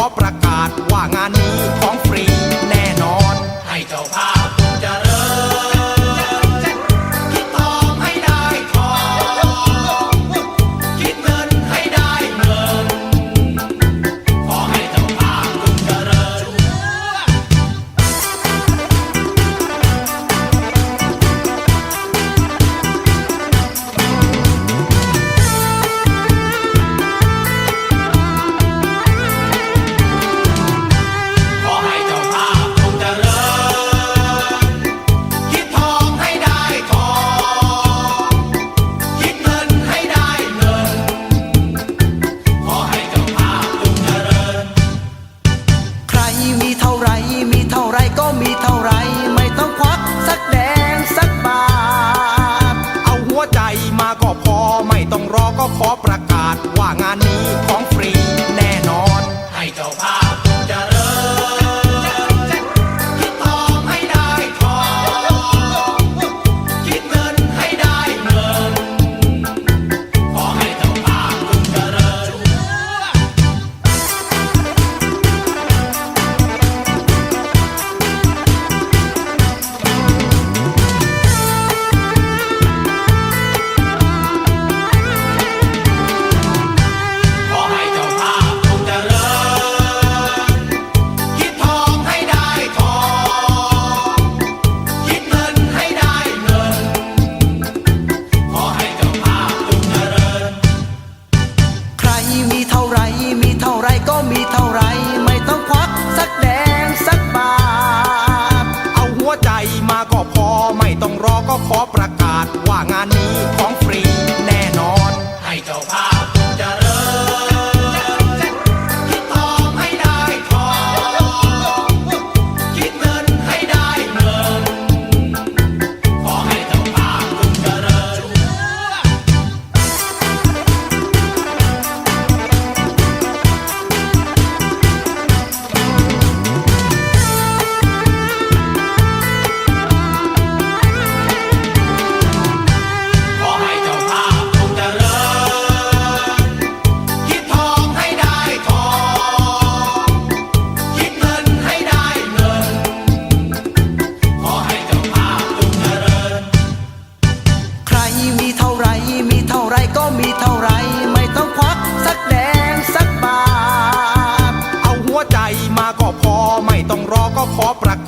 ขอประกาศว่างานนี้ของฟรี ขอประกาศว่างาน ก็พอไม่ต้องรอก็ขอประกาศว่างานนี้ของฟรี ก็พอไม่ต้องรอก็ขอประก